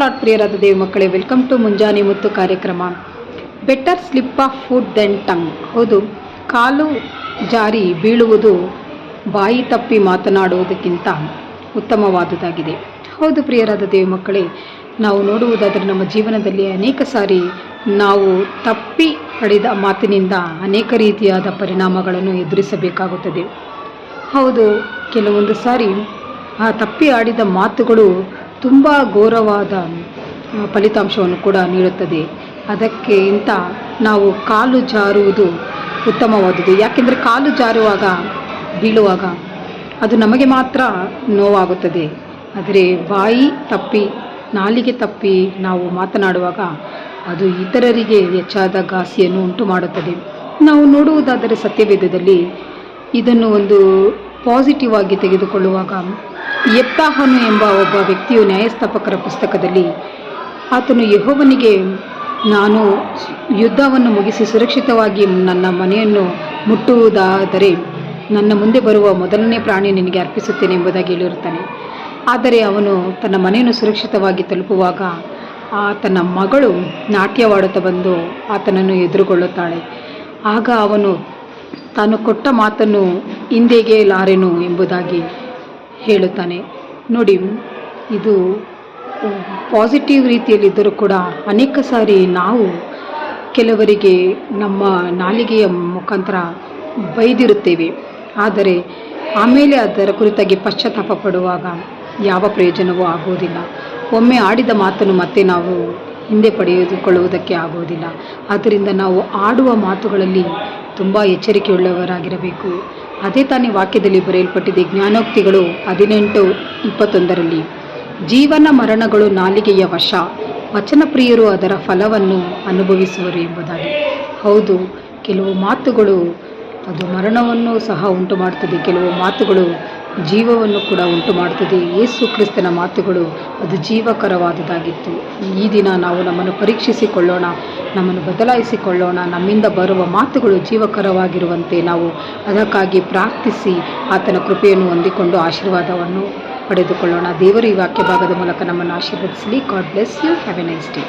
Lot ಪ್ರಿಯರಾದ ದೇವಿ ಮಕ್ಕಳೇ welcome to ಮುಂಜಾನೆ ಮುತ್ತು ಕಾರ್ಯಕ್ರಮ. Better slip of foot than tongue ಹೌದು, ಕಾಲು ಜಾರಿ ಬೀಳುವುದು, ಬಾಯಿ ತಪ್ಪಿ ಮಾತನಾಡುವುದಕ್ಕಿಂತ ಉತ್ತಮವಾದುದಾಗಿದೆ. ಹೌದು ಪ್ರಿಯರಾದ ದೇವಿ ಮಕ್ಕಳೇ, ನಾವು ನೋಡುವುದಾದರೆ ನಮ್ಮ ಜೀವನದಲ್ಲಿ ಅನೇಕ ಸಾರಿ ನಾವು ತಪ್ಪಿ ಪಡೆದ ಮಾತಿನಿಂದ ಅನೇಕ ರೀತಿಯಾದ ಪರಿಣಾಮಗಳನ್ನು ಎದುರಿಸಬೇಕಾಗುತ್ತದೆ. ಹೌದು, ಕೆಲವೊಂದು ಸಾರಿ ಆ ತಪ್ಪಿ ಆಡಿದ ಮಾತುಗಳು ತುಂಬ ಘೋರವಾದ ಫಲಿತಾಂಶವನ್ನು ಕೂಡ ನೀಡುತ್ತದೆ. ಅದಕ್ಕೆ ಇಂತ ನಾವು ಕಾಲು ಜಾರುವುದು ಉತ್ತಮವಾದುದು ಯಾಕೆಂದರೆ ಕಾಲು ಜಾರುವಾಗ, ಬೀಳುವಾಗ ಅದು ನಮಗೆ ಮಾತ್ರ ನೋವಾಗುತ್ತದೆ. ಆದರೆ ಬಾಯಿ ತಪ್ಪಿ, ನಾಲಿಗೆ ತಪ್ಪಿ ನಾವು ಮಾತನಾಡುವಾಗ ಅದು ಇತರರಿಗೆ ಹೆಚ್ಚಾದ ಘಾಸಿಯನ್ನು ಉಂಟು ಮಾಡುತ್ತದೆ. ನಾವು ನೋಡುವುದಾದರೆ ಸತ್ಯವೇದದಲ್ಲಿ ಇದನ್ನು ಒಂದು ಪಾಸಿಟಿವ್ ಆಗಿ ತೆಗೆದುಕೊಳ್ಳುವಾಗ ಎಪ್ತಾಹನು ಎಂಬ ಒಬ್ಬ ವ್ಯಕ್ತಿಯು ನ್ಯಾಯಸ್ಥಾಪಕರ ಪುಸ್ತಕದಲ್ಲಿ, ಆತನು ಯಹೋವನಿಗೆ, ನಾನು ಯುದ್ಧವನ್ನು ಮುಗಿಸಿ ಸುರಕ್ಷಿತವಾಗಿ ನನ್ನ ಮನೆಯನ್ನು ಮುಟ್ಟುವುದಾದರೆ ನನ್ನ ಮುಂದೆ ಬರುವ ಮೊದಲನೇ ಪ್ರಾಣಿ ನಿನಗೆ ಅರ್ಪಿಸುತ್ತೇನೆ ಎಂಬುದಾಗಿ ಹೇಳಿರುತ್ತಾನೆ. ಆದರೆ ಅವನು ತನ್ನ ಮನೆಯನ್ನು ಸುರಕ್ಷಿತವಾಗಿ ತಲುಪುವಾಗ ಆತನ ಮಗಳು ನಾಟ್ಯವಾಡುತ್ತಾ ಬಂದು ಆತನನ್ನು ಎದುರುಗೊಳ್ಳುತ್ತಾಳೆ. ಆಗ ಅವನು, ತಾನು ಕೊಟ್ಟ ಮಾತನ್ನು ಹಿಂದೆಗೆ ಲಾರೆನು ಎಂಬುದಾಗಿ ಹೇಳುತ್ತಾನೆ. ನೋಡಿ, ಇದು ಪಾಸಿಟಿವ್ ರೀತಿಯಲ್ಲಿದ್ದರೂ ಕೂಡ ಅನೇಕ ಸಾರಿ ನಾವು ಕೆಲವರಿಗೆ ನಮ್ಮ ನಾಲಿಗೆಯ ಮುಖಾಂತರ ಬೈದಿರುತ್ತೇವೆ. ಆದರೆ ಆಮೇಲೆ ಅದರ ಕುರಿತಾಗಿ ಪಶ್ಚಾತ್ತಾಪ ಪಡುವಾಗ ಯಾವ ಪ್ರಯೋಜನವೂ ಆಗುವುದಿಲ್ಲ. ಒಮ್ಮೆ ಆಡಿದ ಮಾತನ್ನು ಮತ್ತೆ ನಾವು ಹಿಂದೆ ಪಡೆದುಕೊಳ್ಳುವುದಕ್ಕೆ ಆಗುವುದಿಲ್ಲ. ಆದ್ದರಿಂದ ನಾವು ಆಡುವ ಮಾತುಗಳಲ್ಲಿ ತುಂಬ ಎಚ್ಚರಿಕೆಯುಳ್ಳವರಾಗಿರಬೇಕು. ಅದೇ ತಾನೇ ವಾಕ್ಯದಲ್ಲಿ ಬರೆಯಲ್ಪಟ್ಟಿದೆ ಜ್ಞಾನೋಕ್ತಿಗಳು ಹದಿನೆಂಟು ಇಪ್ಪತ್ತೊಂದರಲ್ಲಿ, ಜೀವನ ಮರಣಗಳು ನಾಲಿಗೆಯ ವಶ ವಚನಪ್ರಿಯರು ಅದರ ಫಲವನ್ನು ಅನುಭವಿಸುವರು ಎಂಬುದಾಗಿ. ಹೌದು, ಕೆಲವು ಮಾತುಗಳು ಅದು ಮರಣವನ್ನು ಸಹ ಉಂಟು ಮಾಡುತ್ತದೆ ಕೆಲವು ಮಾತುಗಳು ಜೀವವನ್ನು ಕೂಡ ಉಂಟು ಮಾಡುತ್ತದೆ ಯೇಸು ಕ್ರಿಸ್ತನ ಮಾತುಗಳು ಅದು ಜೀವಕರವಾದದ್ದಾಗಿತ್ತು. ಈ ದಿನ ನಾವು ನಮ್ಮನ್ನು ಪರೀಕ್ಷಿಸಿಕೊಳ್ಳೋಣ. ನಮ್ಮನ್ನು ಬದಲಾಯಿಸಿಕೊಳ್ಳೋಣ. ನಮ್ಮಿಂದ ಬರುವ ಮಾತುಗಳು ಜೀವಕರವಾಗಿರುವಂತೆ ನಾವು ಅದಕ್ಕಾಗಿ ಪ್ರಾರ್ಥಿಸಿ ಆತನ ಕೃಪೆಯನ್ನು ಹೊಂದಿಕೊಂಡು ಆಶೀರ್ವಾದವನ್ನು ಪಡೆದುಕೊಳ್ಳೋಣ. ದೇವರು ಈ ವಾಕ್ಯ ಭಾಗದ ಮೂಲಕ ನಮ್ಮನ್ನು ಆಶೀರ್ವದಿಸಲಿ. God bless you have a nice day